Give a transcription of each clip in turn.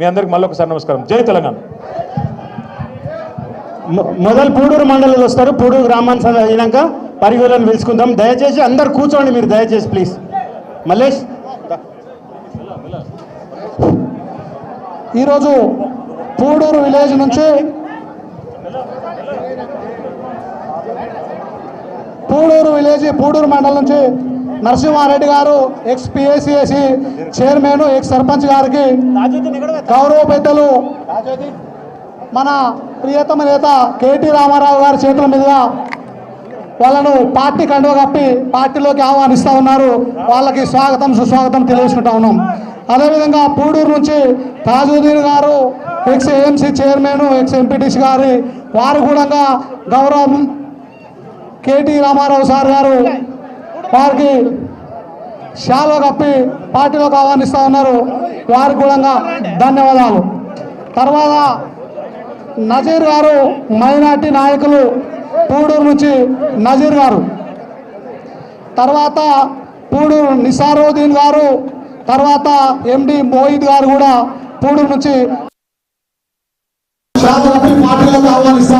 మీ అందరికి మళ్ళీ ఒకసారి నమస్కారం. జై తెలంగాణ. మొ- మొదలు పూడూరు మండలంలో వస్తారు. పూడూరు గ్రామానికి సంద- అయినాక పరిగూలను పిలుచుకుందాం. దయచేసి అందరు కూర్చోండి మీరు దయచేసి ప్లీజ్. మల్లేష్. ఈరోజు పూడూరు విలేజ్ నుంచి పూడూరు విలేజ్ పూడూరు మండలం నుంచి నరసింహారెడ్డి గారు ఎక్స్ పిఎస్సిఎసి చైర్మన్ ఎక్స్ సర్పంచ్ గారికి గౌరవ పెద్దలు మన ప్రియతమ నేత కేటీ రామారావు గారి చేతుల మీదుగా వాళ్ళను పార్టీ కండువ కప్పి పార్టీలోకి ఆహ్వానిస్తూ ఉన్నారు. వాళ్ళకి స్వాగతం సుస్వాగతం తెలియజేసుకుంటా ఉన్నాం. అదేవిధంగా పూడూరు నుంచి తాజుద్దీన్ గారు ex AMC chairman ex MPTC గారి వారు కూడా గౌరవం కేటీ రామారావు సార్ గారు వారికి శాలో కప్పి పార్టీలోకి ఆహ్వానిస్తూ ఉన్నారు. వారికి కూడా ధన్యవాదాలు. తర్వాత నజీర్ గారు మైనార్టీ నాయకులు పూడూరు నుంచి నజీర్ గారు. తర్వాత పూడూరు నిసారుద్దీన్ గారు తర్వాత ఎండి మోహిద్ గారు కూడా పూడూరు నుంచి శాతలపై పార్టీలకు ఆహ్వానిస్తా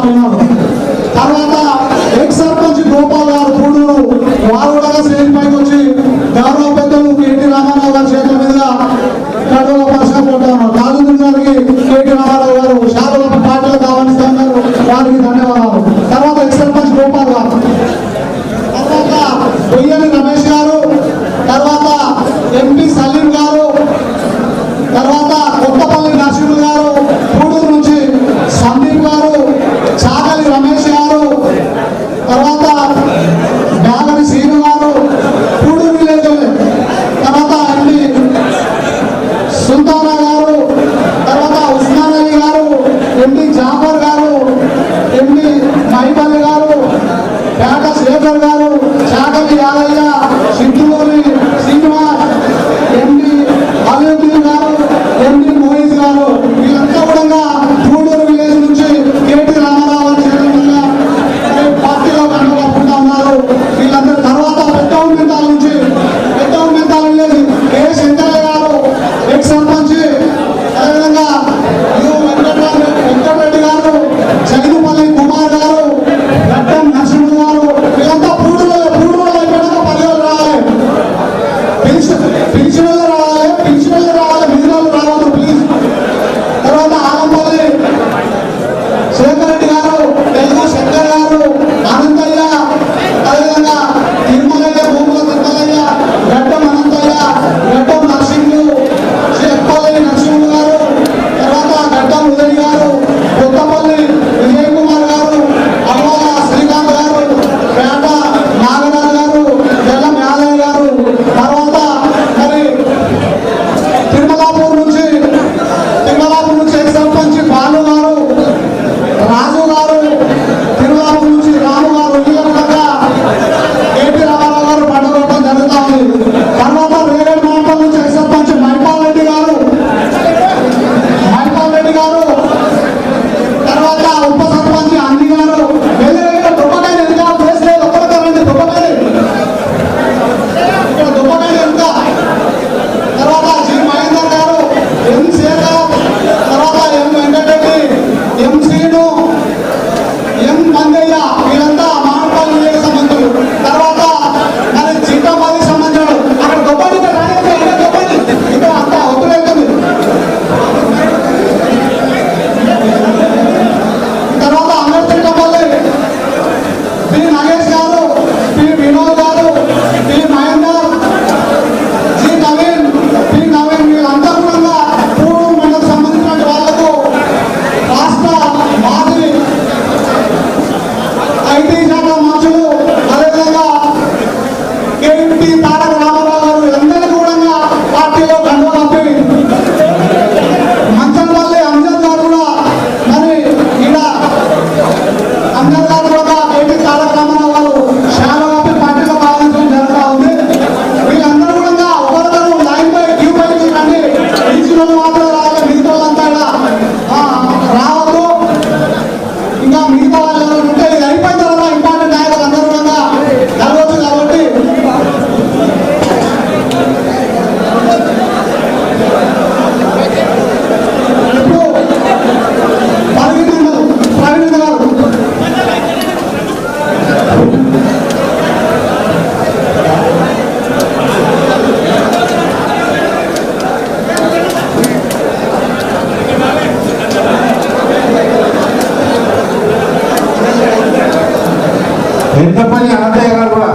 ఎంత పని అనంతయ్య గారు కూడా.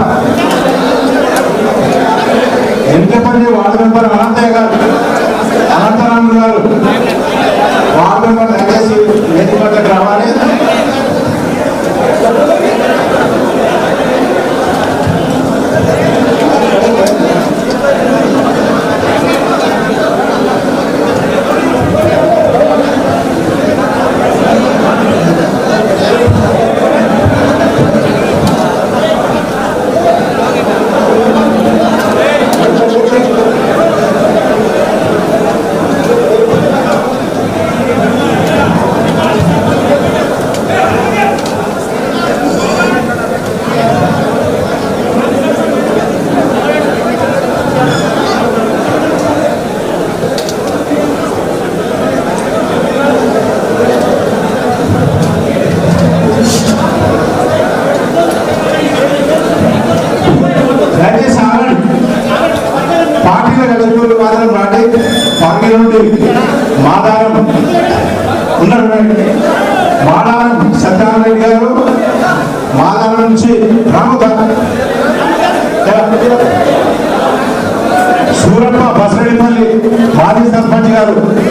ఎంతపల్లి వార్డు మెంబర్ అనంతయ్య గారు. పార్టీ మాదారం. ఉన్నారు మాదారం సత్యనారాయణ గారు. మాదారం నుంచి రాముత సూరప్ప బసరెడ్డిపల్లి మాజీ సర్పంచ్ గారు.